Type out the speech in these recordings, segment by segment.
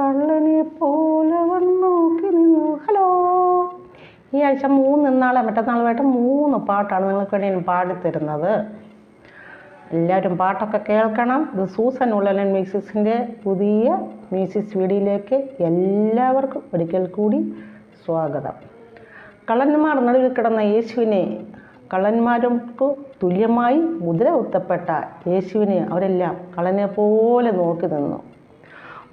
കള്ളനെ പോലെ നോക്കി നിന്നു. ഹലോ. ഈ ആഴ്ച മൂന്ന് നാളെ മറ്റന്നാളുമായിട്ട് മൂന്ന് പാട്ടാണ് നിങ്ങൾക്ക് വേണ്ടി ഞാൻ പാടിത്തരുന്നത്. എല്ലാവരും പാട്ടൊക്കെ കേൾക്കണം. ഇത് സൂസൻ ഉള്ളലൻ മ്യൂസിക്സിന്റെ പുതിയ മ്യൂസിക്സ് വീഡിയോയിലേക്ക് എല്ലാവർക്കും ഒരിക്കൽ കൂടി സ്വാഗതം. കള്ളന്മാർ നടുവിൽ കിടന്ന യേശുവിനെ കള്ളന്മാർക്ക് തുല്യമായി മുദ്ര ഉത്തപ്പെട്ട യേശുവിനെ അവരെല്ലാം കള്ളനെ പോലെ നോക്കി നിന്നു.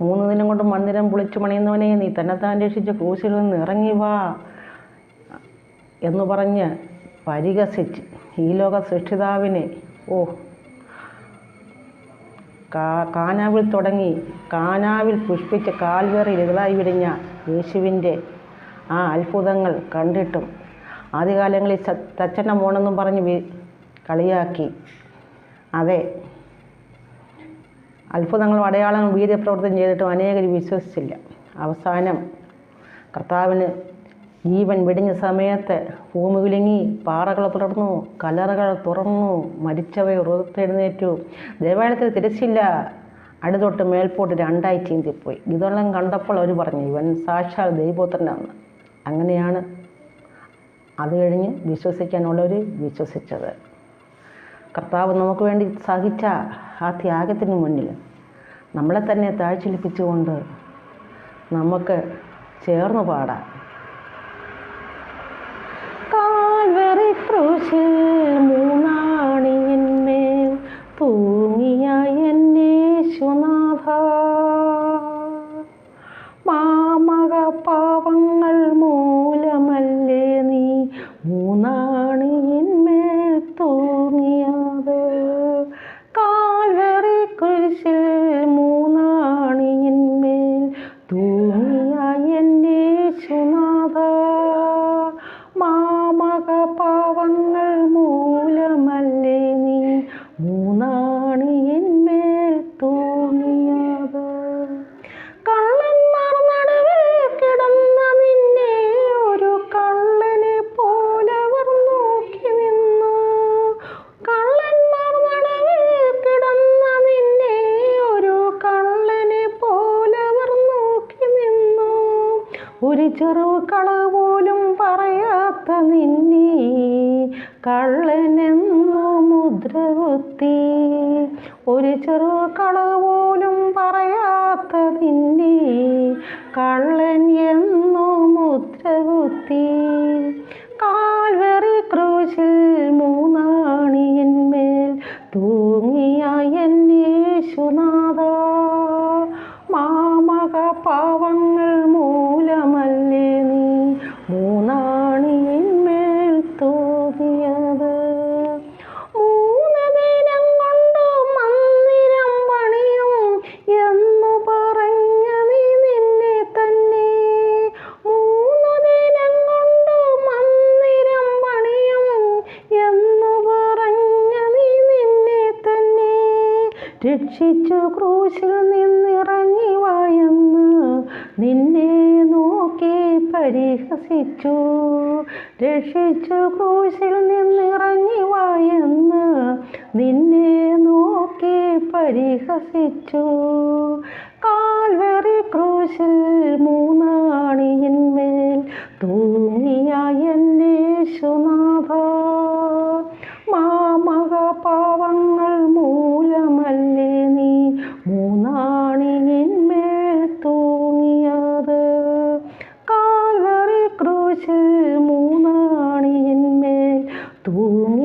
മൂന്ന് ദിനം കൊണ്ട് മന്ദിരം പൊളിച്ചു പണിയുന്നവനെ നീ തന്നെത്താൻ രക്ഷിച്ച് ക്രൂശിൽ നിന്ന് ഇറങ്ങി വാ എന്ന് പറഞ്ഞ് പരിഹസിച്ച് ഈ ലോക സൃഷ്ടിതാവിനെ ഓ കാനാവിൽ തുടങ്ങി കാനാവിൽ പുഷ്പിച്ച് കാൽവേറി ഇതായി വിടിഞ്ഞ യേശുവിന്റെ ആ അത്ഭുതങ്ങൾ കണ്ടിട്ടും ആദ്യകാലങ്ങളിൽ തച്ചന മോണെന്നും പറഞ്ഞ് കളിയാക്കി. അതെ അത്ഭുതങ്ങളും അടയാളങ്ങളും വീര്യപ്രവർത്തനം ചെയ്തിട്ടും അനേകർ വിശ്വസിച്ചില്ല. അവസാനം കർത്താവിന് ജീവൻ വെടിഞ്ഞ സമയത്ത് ഭൂമി കുലുങ്ങി പാറകൾ തുറന്നു കലറുകൾ തുറന്നു മരിച്ചവയെ ഉറത്തെഴുന്നേറ്റു ദേവാലയത്തിൽ തിരച്ചില്ല. അടുതൊട്ട് മേൽപോട്ട് രണ്ടായി ചീന്തിപ്പോയി. ഇതെല്ലാം കണ്ടപ്പോൾ അവർ പറഞ്ഞു ഇവൻ സാക്ഷാൽ ദൈവപുത്രനാണ്. അങ്ങനെയാണ് അത് കഴിഞ്ഞ് വിശ്വസിക്കാനുള്ളവർ വിശ്വസിച്ചത്. കർത്താവ് നമുക്ക് വേണ്ടി സഹിച്ച ആ ത്യാഗത്തിന് മുന്നിൽ നമ്മളെ തന്നെ താഴ്ചലിപ്പിച്ചുകൊണ്ട് നമുക്ക് ചേർന്ന് പാടാം. ഒരു ചെറു കള പോലും പറയാത്ത നിന്നെ കള്ളനെന്നു മുദ്ര കുത്തി ഒരു ചെറു കള പോലും പറയാത്ത നിന്നെ കള്ളൻ എന്നു മുദ്ര കുത്തി കാൽവറി ക്രൂശിൽ മൂന്നാണിയന്മേൽ തൂങ്ങിയ എന്നേശുനാഥ രക്ഷിച്ചു ക്രൂശിൽ നിന്നിറങ്ങി വായെന്ന് നിന്നെ നോക്കി പരിഹസിച്ചു. രക്ഷിച്ചു ക്രൂശിൽ നിന്നിറങ്ങി വായെന്ന് നിന്നെ നോക്കി പരിഹസിച്ചു. കാൽവറി ക്രൂശിൽ മൂന്നാണിയന്മേൽ തൂങ്ങിയ എന്നേശുനാഥ ക്രൂശിൽ മൂന്നാണിയന്മേൽ തൂങ്ങി.